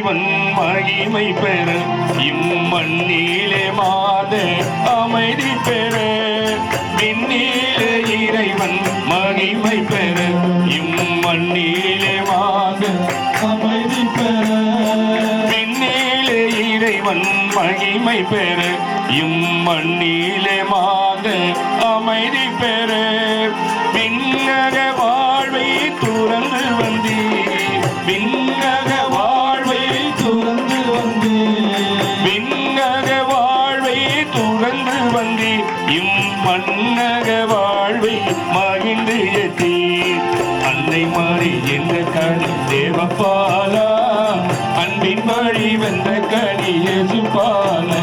இறைவன் மகிமை பெற இம்மண்ணிலே மாத அமைதி பெற. விண்ணிலே இறைவன் மகிமை பெற இம்மண்ணிலே மாத அமைதி பெற. விண்ணிலே இறைவன் மகிமை பெற இம்மண்ணிலே மாத அமைதி பெற. வாழ்வை மகிழ்ந்து அன்னை மாறி என்ற கனி தேவபாலா அன்பின் வழி வந்த கனி எசுபாலா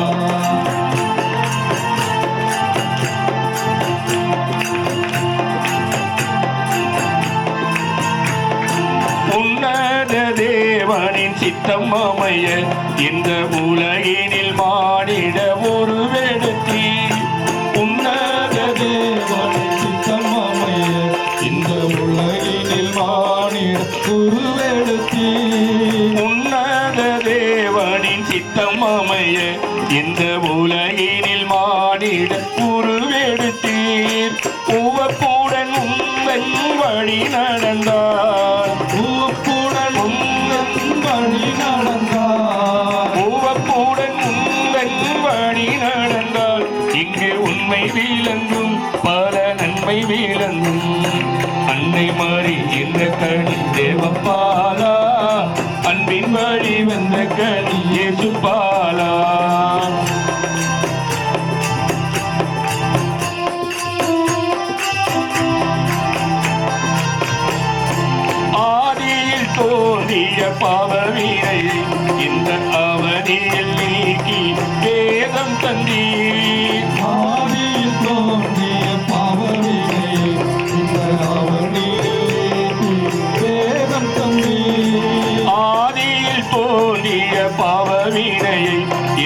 உன்னத தேவனின் சித்தம் அமைய இந்த உலகினில் மாடிட ஒரு வேடத்தில் உருவெடுத்தி உன்னத தேவனின் சித்தம் அமைய இந்த உலகினில் மாடிட உருவெடுத்தீர். உவப்புடன் உங்கள் வழி நடந்தார். உண்மை பல நன்மை விளங்கும் அன்னை மாறி என்ற கனி தேவப்பாலா அன்பின் வழி வந்த கனி இயேசுபாலா ஆதியில் தோன்றிய பாவ வீரை இந்த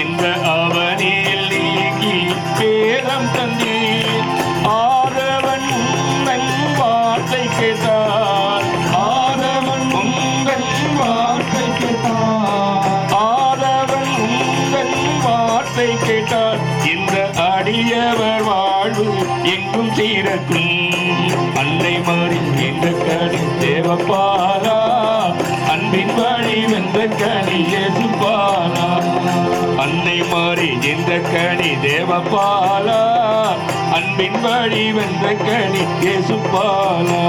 இந்த அவனியில் நீக்கி வேதம் தந்தீர். ஆதவன் உந்தன் வார்த்தை கேட்டார். ஆதவன் உந்தன் வார்த்தை கேட்டார். ஆதவன் உங்கள் வார்த்தை கேட்டார். இந்த அடியவர் வாழ்வு எங்கும் சீரக்கும் அன்னை மாறி என்ற கனி தேவப்பாலா அன்பின் வழி வென்ற கனி மாறி என்ற கனி தேவப்பாலா அன்பின் வழி வென்ற கனி இயேசுபாலா.